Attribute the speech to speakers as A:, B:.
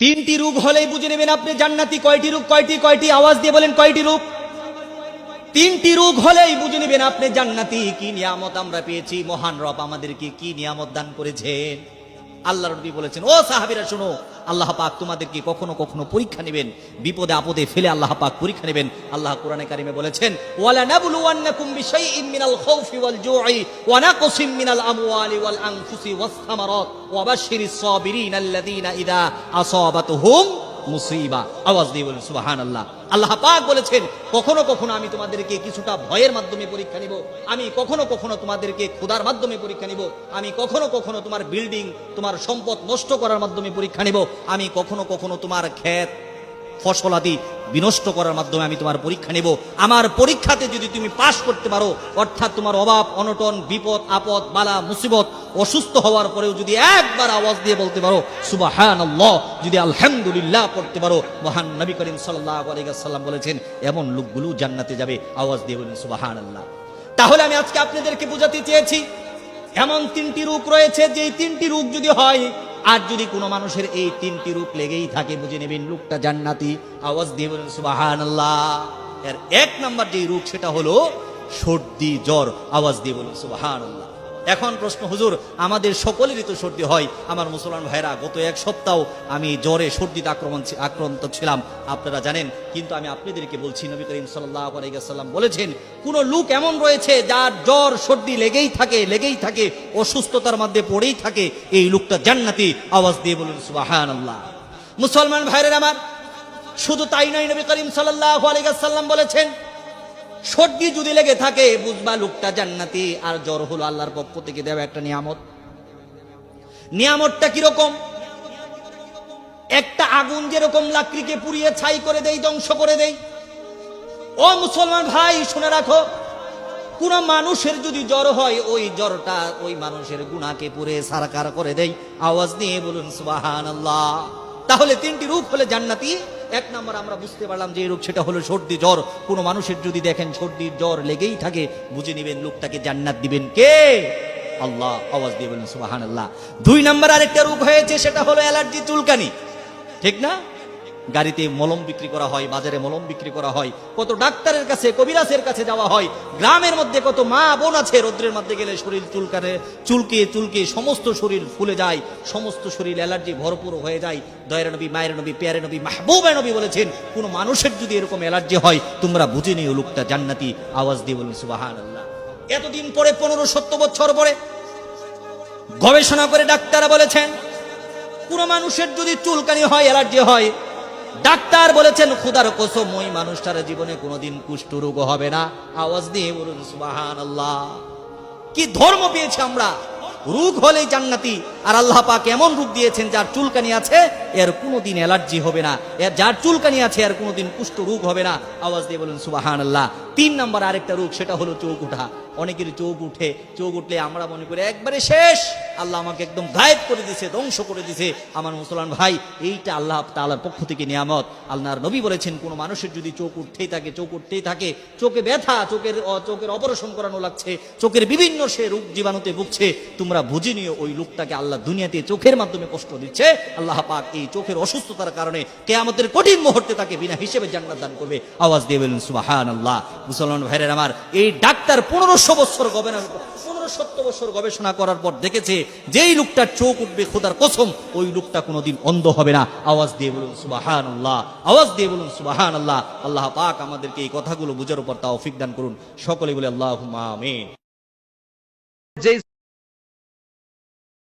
A: তিনটি রূপ হলেই বুঝে নেবেন আপনি জান্নাতি কয়টি রূপ, কয়টি কয়টি আওয়াজ দিয়ে বলেন কয়টি রূপ? তিনটি রূপ হলেই বুঝে নেবেন আপনি জান্নাতি, কি নিয়ামত আমরা পেয়েছি, মহান রব আমাদেরকে কি নিয়ামত দান করেছেন। আল্লাহ নবী বলেছেন, ও সাহাবিরা, শোনো, আল্লাহ পাক তোমাদেরকে কখনো কখনো পরীক্ষা নেবেন, বিপদে আপদে ফেলে আল্লাহ পাক পরীক্ষা নেবেন। আল্লাহ কোরআনে কারিমে বলেছেন, ওয়ালা নাবলুওয়ান্নাকুম বিশাইইন মিনাল খাউফি ওয়াল জুই ওয়া নাকসিম মিনাল আমওয়ালি ওয়াল আনফুসি ওয়াস সামারাত ওয়া বাশশিরিস সাবিরিন আল্লাযীনা ইযা আসাবাতুহুম মুসিবা। আওয়াজ দিয়ে বলেন সুবাহান আল্লাহ আল্লাহ পাক বলেছেন, কখনো কখনো আমি তোমাদেরকে কিছুটা ভয়ের মাধ্যমে পরীক্ষা নিব। আমি কখনো কখনো তোমাদেরকে ক্ষুধার মাধ্যমে পরীক্ষা নিব। আমি কখনো কখনো তোমার বিল্ডিং তোমার সম্পদ নষ্ট করার মাধ্যমে পরীক্ষা নিব। আমি কখনো কখনো তোমার ক্ষেত ফসলাদি বিনষ্ট করার মাধ্যমে আমি তোমার পরীক্ষা নেব। আমার পরীক্ষাতে যদি তুমি পাশ করতে পারো, অর্থাৎ তোমার অভাব, অনটন, বিপদ, আপদ, বালা, মুসিবত, অসুস্থ হওয়ার পরেও যদি একবার আওয়াজ দিয়ে বলতে পারো সুবাহান যদি আলহামদুলিল্লাহ পড়তে পারো, মহান নবী করিম সাল্লাহ আলাইসাল্লাম বলেছেন, এমন লোকগুলো জান্নাতে যাবে, আওয়াজ দিয়ে বলেন সুবাহান আল্লাহ তাহলে আমি আজকে আপনাদেরকে বোঝাতে চেয়েছি, এমন তিনটি রূপ রয়েছে যে তিনটি রূপ যদি হয় আর যদি কোনো মানুষের এই তিনটি রূপ লেগেই থাকে, বুঝে নেবেন লোকটা জান্নাতি। আওয়াজ দিয়ে বলেন সুবাহান এর এক নম্বর যে রূপ, সেটা হলো সর্দি, জ্বর। আওয়াজ দিয়ে বলুন সুবাহান এখন প্রশ্ন, হুজুর, আমাদের সকলেরই তো সর্দি হয়। আমার মুসলমান ভাইরা গত এক সপ্তাহ আমি জ্বরে সর্দিতে আক্রমণ আক্রান্ত ছিলাম। আপনারা জানেন, কিন্তু আমি আপনাদেরকে বলছি, নবী করিম সাল্লাহ আলাইসাল্লাম বলেছেন, কোন লোক এমন রয়েছে যার জ্বর সর্দি লেগেই থাকে লেগেই থাকে, অসুস্থতার মধ্যে পড়েই থাকে। এই লোকটা জান্নাতি। আওয়াজ দিয়ে বলুন সুবাহান আল্লাহ মুসলমান ভাইরের আমার, শুধু তাই নয়, নবী করিম সাল্লাহ আলাইসাল্লাম বলেছেন সর্দি যদি লেগে থাকে, বুঝবা লোকটা জান্নাতি। আর জ্বর হলো আল্লাহর পক্ষ থেকে দেওয়া একটা নিয়ামত। নিয়ামতটা কীরকম? একটা আগুন যেরকম লাকড়িকে পুড়িয়ে ছাই করে দেই, ধ্বংস করে দেই। ও মুসলমান ভাই, শুনে রাখো, কোন মানুষের যদি জ্বর হয়, ওই জ্বরটা ওই মানুষের গুণাকে পুরে সারাকার করে দেয় আওয়াজ নিয়ে বলুন সুবাহান তাহলে তিনটি রূপ হলে জান্নাতি এক নম্বর আমরা বুঝতে পারলাম যে এই রোগ সেটা হলো সর্দি, জ্বর। কোনো মানুষের যদি দেখেন সর্দির জ্বর লেগেই থাকে, বুঝে নেবেন লোকটাকে জান্নাত দিবেন কে? আল্লাহ, আওয়াজ দিয়ে বলেন সুবাহান আল্লাহ দুই নম্বর আরেকটা রোগ হয়েছে, সেটা হলো অ্যালার্জি চুলকানি। ঠিক না? গাড়িতে মলম বিক্রি করা হয়, বাজারে মলম বিক্রি করা হয়, কত ডাক্তারের কাছে, কবিরাজের কাছে যাওয়া হয়, গ্রামের মধ্যে কত মা বোন আছে, রৌদ্রের মধ্যে গেলে শরীর চুলকারে চুলকে চুলকে সমস্ত শরীর ফুলে যায়, সমস্ত শরীর অ্যালার্জি ভরপুর হয়ে যায়। দয়ের নবী, মায়ের নবী পেয়ারে নবী, মাহবুবের নবী বলেছেন, কোন মানুষের যদি এরকম অ্যালার্জি হয়, তোমরা বুঝে নিও লোকটা জান্নাতি, আওয়াজ দিয়ে বলুন সুবাহান এতদিন পরে পনেরো সত্তর বছর পরে গবেষণা করে ডাক্তাররা বলেছেন, কোন মানুষের যদি চুলকানি হয়, অ্যালার্জি হয় ডাক্তার বলেছেন, খুদার কসম, ওই মানুষটার জীবনে কোনোদিন কুষ্ঠ রোগ হবে না। আওয়াজ দিয়ে বলুন সুবাহান আল্লাহ কি ধর্ম পেয়েছি আমরা? রোগ হলেই জান্নাতি। আর আল্লাহ পাক এমন রূপ দিয়েছেন, যার চুলকানি আছে, এর কোনোদিন অ্যালার্জি হবে না। এর যার চুলকানি আছে, এর কোনোদিন কুষ্ঠ রোগ হবে না। আওয়াজ দিয়ে বলুন সুবাহান আল্লাহ তিন নম্বর আরেকটা রোগ, সেটা হলো চোখ উঠা অনেকের চোখ উঠে, চোখ উঠলে আমরা মনে করি, একবারে শেষ। আল্লাহ আমাকে একদম গায়েব করে দিছে, ধ্বংস করে দিছে। আমার মুসলমান ভাই, এইটা আল্লাহ তাআলার পক্ষ থেকে নিয়ামত। আল্লাহর নবী বলেছেন, কোন মানুষের যদি চোখ উঠতেই থাকে, চোখ উঠতেই থাকে, চোখে ব্যথা, চোখের চোখের অপারেশন করানো লাগছে, চোখের বিভিন্ন সে রোগ জীবাণুতে ভুগছে, তোমরা বুঝে নিও, ওই লোকটাকে আল্লাহ দুনিয়াতে চোখের মাধ্যমে কষ্ট দিচ্ছে। আল্লাহ পাক এই চোখের অসুস্থতার কারণে কে কেয়ামতের কঠিন মুহূর্তে তাকে বিনা হিসেবে জান্নাত দান করবে। আওয়াজ দিয়ে বলুন সুবাহান আল্লাহ মুসলমান ভাইরের আমার, এই ডাক্তার পনেরোশো বছর গবেষণা পনেরো সত্তর বছর গবেষণা করার পর দেখেছে, যেই চোখ উঠবে খোদার কসম, ওই লোকটা কোনোদিন অন্ধ হবে না। আওয়াজ দিয়ে বলুন সুবাহান আল্লাহ আওয়াজ দিয়ে বলুন সুবাহান আল্লাহ আল্লাহ পাক আমাদেরকে এই কথাগুলো বুঝার উপর তাও দান করুন। সকলে বলে আল্লাহ
B: মামে